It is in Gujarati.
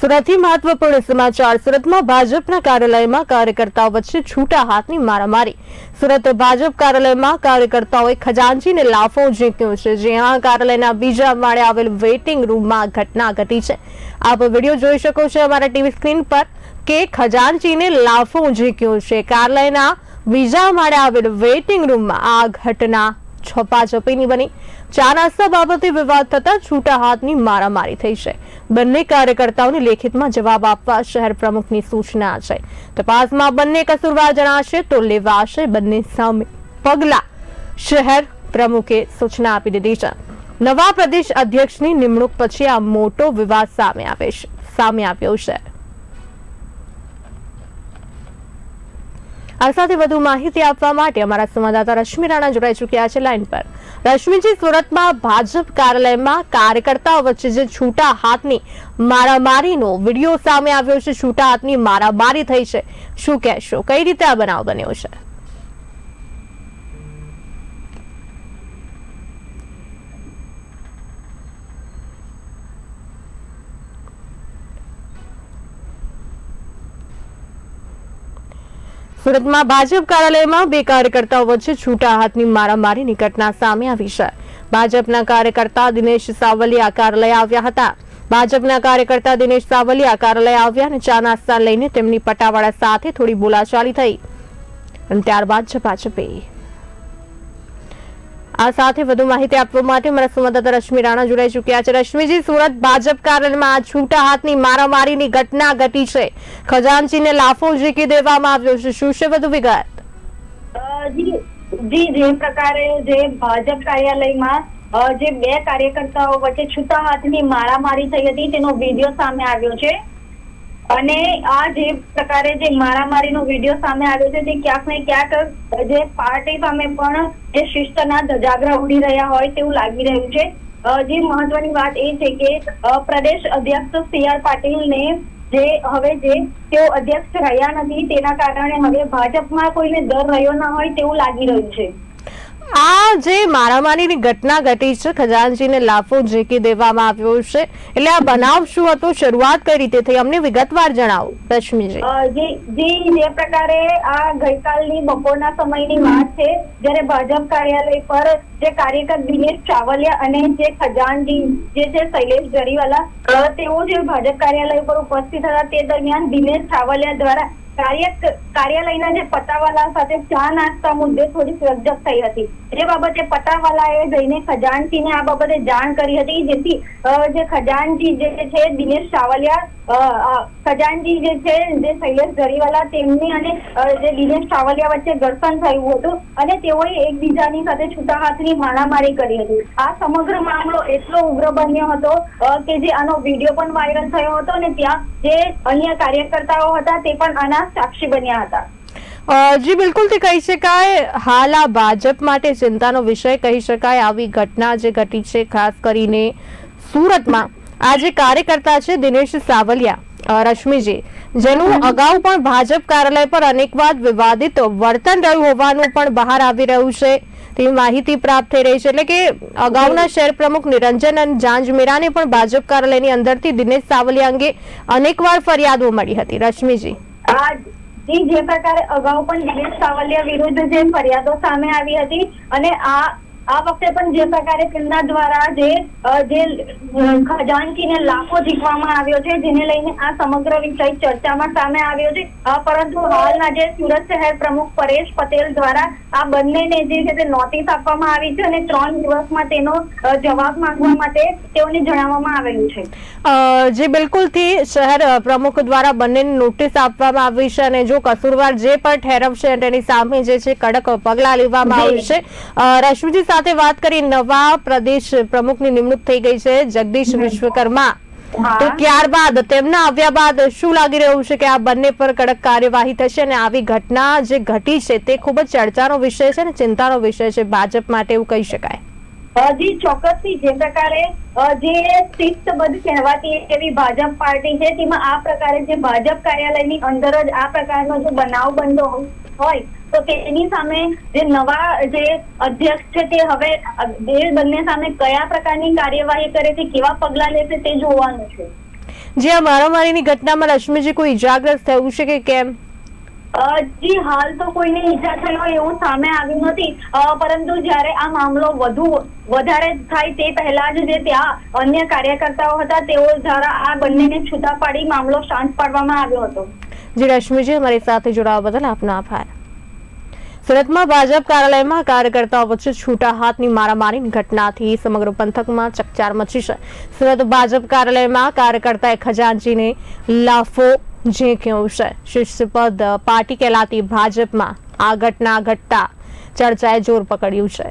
સુરતથી મહત્વપૂર્ણ સમાચાર સુરતમાં ભાજપના કાર્યાલયમાં કાર્યકર્તાઓ વચ્ચે છૂટા હાથની મારામારી. સુરત ભાજપ કાર્યાલયમાં કાર્યકર્તાઓએ ખજાનચીને લાફો ઝીંક્યો છે જ્યાં કાર્યાલયના બીજા માળે આવેલ વેઇટિંગ રૂમમાં ઘટના ઘટી છે. આપ વીડિયો જોઈ શકો છો અમારા ટીવી સ્ક્રીન પર કે ખજાનચીને લાફો ઝીંક્યો છે. કાર્યાલયના બીજા માળે આવેલ વેઇટિંગ રૂમમાં આ ઘટના છપાછપીની બની. ચા નાસ્તા બાબતે વિવાદ થતા છૂટા હાથની મારામારી થઈ છે. બંને કાર્યકર્તાઓને લેખિતમાં જવાબ આપવા શહેર પ્રમુખની સૂચના છે. તપાસમાં બંને કસૂરવાર જણાશે તો લેવાશે બંને સામે પગલા. શહેર પ્રમુખે સૂચના આપી દીધી છે. નવા પ્રદેશ અધ્યક્ષની નિમણૂક પછી આ મોટો વિવાદ સામે આવે છે. સામે આવ્યો છે. આ સાથે વધુ માહિતી આપવા માટે અમારા સંવાદદાતા રશ્મિ રાણા જોડાઈ ચૂક્યા છે લાઈન પર. રશ્મિજી, સુરતમાં ભાજપ કાર્યાલયમાં કાર્યકર્તાઓ વચ્ચે જે છૂટા હાથની મારામારીનો વીડિયો સામે આવ્યો છે, છૂટા હાથની મારામારી થઈ છે. શું કહેશો? કઈ રીતે આ બનાવ બન્યો છે? સુરતમાં ભાજપ કાર્યાલયમાં બે કાર્યકર્તાઓ વચ્ચે છૂટા હાથની મારામારીની ઘટના સામે આવી છે. ભાજપના કાર્યકર્તા દિનેશ સાવલિયા કાર્યાલય આવ્યા હતા. ભાજપના કાર્યકર્તા દિનેશ સાવલિયા કાર્યાલય આવ્યા અને ચા નાસ્તા લઈને તેમની પટાવાળા સાથે થોડી બોલાચાલી થઈ. અને ત્યારબાદ ઝપાઝપી આ સાથે વધુ માહિતી આપવા માટે મારા સંવાદદાતા રશ્મિ રાણા જોડાઈ ચૂક્યા છે. રશ્મિજી, સુરત ભાજપ કાર્યાલયમાં આ છૂટા હાથની મારામારીની ઘટના ઘટી છે. ખજાનચીને લાફો ઝીકી દેવામાં આવ્યો છે. શું છે વધુ વિગત? જી જી પ્રકારે જે ભાજપ કાર્યાલયમાં જે બે કાર્યકર્તાઓ વચ્ચે છૂટા હાથની મારામારી થઈ હતી, તેનો વીડિયો સામે આવ્યો છે. અને આ જે પ્રકારે જે મારામારીનો વીડિયો સામે આવ્યો છે, તે ક્યાંક ને ક્યાંક જે પાર્ટી સામે પણ જે શિસ્તના ધજાગરા ઉડી રહ્યા હોય તેવું લાગી રહ્યું છે. જે મહત્વની વાત એ છે કે પ્રદેશ અધ્યક્ષ સી આર પાટીલને જે હવે જે તેઓ અધ્યક્ષ રહ્યા નથી, તેના કારણે હવે ભાજપમાં કોઈને ડર રહ્યો ન હોય તેવું લાગી રહ્યું છે. આ જે મારામારીની ઘટના ઘટી છે ખજાનજીને લાફો ઝીકી દેવામાં આવ્યો છે, એટલે આ બનાવ શું હતો, શરૂઆત કઈ રીતે થઈ, અમને વિગતવાર જણાવો, રશ્મિજી. જી, જે પ્રકારે આ ગઈકાલની બપોરના સમયની વાત છે, જ્યારે ભાજપ કાર્યાલય પર જે કાર્યકર દિનેશ ચાવલિયા અને જે ખજાનજી જે છે શૈલેષ જરીવાલા તેઓ જે ભાજપ કાર્યાલય પર ઉપસ્થિત હતા, તે દરમિયાન દિનેશ ચાવલિયા દ્વારા કાર્ય કાર્યાલયના જે પટાવાલા સાથે ચા નાસ્તા મુદ્દે થોડી રકઝક થઈ હતી. જે બાબતે પટાવાલાએ જઈને ખજાનજીને આ બાબતે જાણ કરી હતી જેથી જે ખજાનજી જે છે દિનેશ અ, ખજાનજી જે છે જે શૈલેષ જરીવાલા તેમની અને જે દિનેશ સાવલિયા વચ્ચે ઘર્ષણ થયું હતું અને તેઓએ એકબીજાની સાથે છૂટા હાથની મારામારી કરી હતી. આ સમગ્ર મામલો એટલો ઉગ્ર બન્યો હતો કે જે આનો વીડિયો પણ વાયરલ થયો હતો અને ત્યાં જે અન્ય કાર્યકર્તાઓ હતા તે પણ આના સાક્ષી બન્યા હતા. જી બિલકુલ તે કહી શકાય. હાલ આ ભાજપ માટે ચિંતાનો વિષય કહી શકાય. આવી ઘટના જે ઘટી છે ખાસ કરીને સુરતમાં આ જે કાર્યકર્તા છે દિનેશ સાવલિયા રશ્મિજી જેનું અગાઉ પણ ભાજપ કાર્યાલય પર અનેકવાર વિવાદિત વર્તન રહ્યું હોવાનું પણ બહાર આવી રહ્યું છે. તેવી માહિતી પ્રાપ્ત થઈ રહી છે. એટલે કે અગાઉના શહેર પ્રમુખ નિરંજન અને જાંજમેરાને પણ ભાજપ કાર્યાલયની અંદરથી દિનેશ સાવલિયા અંગે અનેકવાર ફરિયાદો મળી હતી. રશ્મિજી. જી, જે પ્રકારે અગાઉ પણ દિનેશ સાવલિયા વિરુદ્ધ જે ફરિયાદો સામે આવી હતી અને આ આ વખતે પણ જે પ્રકારે તેમના દ્વારા જે જે ખજાનચીને લાખો જીતવામાં આવ્યો છે જેને લઈને આ સમગ્ર વિષય ચર્ચામાં સામે આવ્યો છે. પરંતુ હાલના જે સુરત શહેર પ્રમુખ પરેશ પટેલ દ્વારા આ બંનેને જે છે તે નોટિસ આપવામાં આવી છે અને ત્રણ દિવસમાં તેનો જવાબ માંગવા માટે તેઓને જણાવવામાં આવેલું છે. જે બિલકુલથી શહેર પ્રમુખ દ્વારા બંનેને નોટિસ આપવામાં આવી છે અને જો કસૂરવાર જે પણ ઠેરવશે તેની સામે જે છે કડક પગલાં લેવામાં. આવશે. રશ્મિજી સાથે વાત કરી નવા પ્રદેશ પ્રમુખની નિમણૂક થઈ ગઈ છે જગદીશ વિશ્વકર્મા. તો ત્યારબાદ તેમના આવ્યા બાદ શું લાગી રહ્યું છે કે આ બંને પર કડક કાર્યવાહી થશે અને આવી ઘટના જે ઘટી છે તે ખૂબ જ ચર્ચાનો વિષય છે અને ચિંતાનો વિષય છે. ભાજપ માટે એવું કહી શકાય. હજી ચોક્કસથી જે પ્રકારે જે શિસ્તબદ્ધ કહેવાતી એવી ભાજપ પાર્ટી છે તેમાં આ પ્રકારે જે ભાજપ કાર્યાલયની અંદર જ આ પ્રકારનો જે બનાવ બનતો હોય, તો તેની સામે જે નવા જે અધ્યક્ષ છે તે હવે એ બંને સામે કયા પ્રકારની કાર્યવાહી કરે છે, કેવા પગલા લેશે તે જોવાનું છે. જે આ મારામારીની ઘટનામાં રશ્મિજી કોઈ ઇજાગ્રસ્ત થયું છે કે કેમ? જી, હાલ તો કોઈને ઈજા થઈ હોય એવું સામે આવ્યું નથી. પરંતુ જ્યારે આ મામલો વધુ, વધારે થાય તે પહેલા જ જે ત્યાં અન્ય કાર્યકર્તાઓ હતા, તેઓ દ્વારા આ બંનેને છૂટા પાડી મામલો શાંત પાડવામાં આવ્યો હતો. જે, રશ્મિજી, અમારી સાથે જોડાવા બદલ આપનો આભાર. સુરતમાં ભાજપ કાર્યાલયમાં કાર્યકર્તાઓ વચ્ચે છૂટા હાથની મારામારીની ઘટનાથી સમગ્ર પંથકમાં ચકચાર મચી છે. સુરત ભાજપ કાર્યાલયમાં કાર્યકર્તાએ ખજાનજીને લાફો ઝીંક્યો છે. શિષ્યપદ પાર્ટી કહેલાતી ભાજપમાં આ ઘટના ઘટતા ચર્ચાએ જોર પકડ્યું છે.